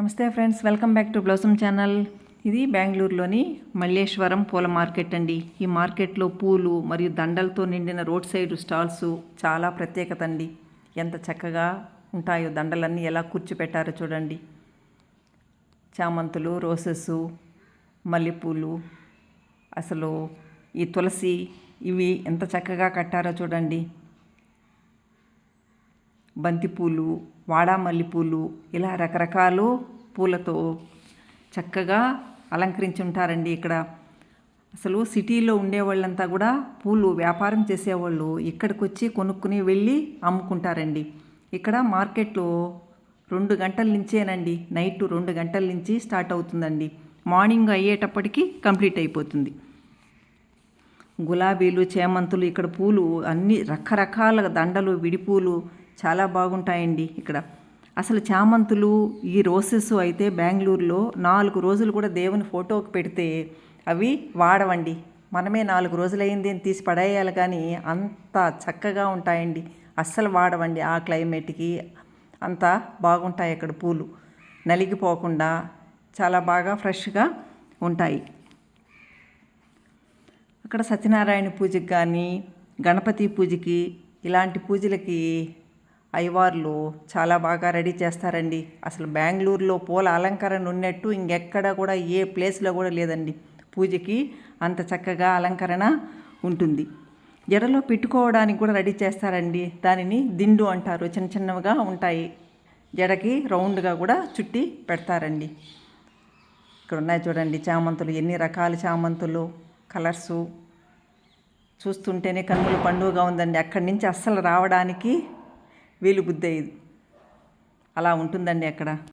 నమస్తే friends welcome back to Blossom channel. ఇది బెంగళూరులోని మల్లేశ్వరం పూల మార్కెట్ అండి. ఈ మార్కెట్లో పూలు మరియు దండలతో నిండిన రోడ్ సైడ్ స్టాల్స్ చాలా ప్రత్యేకత అండి. ఎంత చక్కగా ఉంటాయో దండలన్నీ ఎలా కూర్చోపెట్టారో చూడండి. చామంతులు రోసెస్ మల్లెపూలు అసలు ఈ తులసి ఇవి ఎంత చక్కగా కట్టారో చూడండి. బంతిపూలు వాడామల్లి పూలు ఇలా రకరకాలు పూలతో చక్కగా అలంకరించి ఉంటారండి ఇక్కడ. అసలు సిటీలో ఉండేవాళ్ళంతా కూడా పూలు వ్యాపారం చేసేవాళ్ళు ఇక్కడికి వచ్చి కొనుక్కుని వెళ్ళి అమ్ముకుంటారండి. ఇక్కడ మార్కెట్లో రెండు గంటల నుంచేనండి నైట్ రెండు గంటల నుంచి స్టార్ట్ అవుతుందండి. మార్నింగ్ అయ్యేటప్పటికి కంప్లీట్ అయిపోతుంది. గులాబీలు చేమంతులు ఇక్కడ పూలు అన్ని రకరకాల దండలు విడిపూలు చాలా బాగుంటాయండి ఇక్కడ. అసలు చామంతులు ఈ రోసెస్ అయితే బెంగళూరులో నాలుగు రోజులు కూడా దేవుని ఫోటోకి పెడితే అవి వాడవండి. మనమే నాలుగు రోజులైంది అని తీసి పడేయాలి కానీ అంత చక్కగా ఉంటాయండి. అస్సలు వాడవండి ఆ క్లైమేట్కి. అంత బాగుంటాయి అక్కడ పూలు. నలిగిపోకుండా చాలా బాగా ఫ్రెష్గా ఉంటాయి. అక్కడ సత్యనారాయణ పూజకి కానీ గణపతి పూజకి ఇలాంటి పూజలకి అయ్యవార్లు చాలా బాగా రెడీ చేస్తారండి. అసలు బెంగళూరులో పూల అలంకరణ ఉన్నట్టు ఇంకెక్కడ కూడా ఏ ప్లేస్లో కూడా లేదండి. పూజకి అంత చక్కగా అలంకరణ ఉంటుంది. జడలో పెట్టుకోవడానికి కూడా రెడీ చేస్తారండి. దానిని దిండు అంటారు. చిన్న చిన్నవిగా ఉంటాయి. జడకి రౌండ్గా కూడా చుట్టి పెడతారండి. ఇక్కడ ఉన్నాయి చూడండి చామంతులు. ఎన్ని రకాల చామంతులు కలర్సు. చూస్తుంటేనే కన్నుల పండుగగా ఉందండి. అక్కడి నుంచి అస్సలు రావడానికి వీలు బుద్ధి అయ్యేది అలా ఉంటుందండి అక్కడ.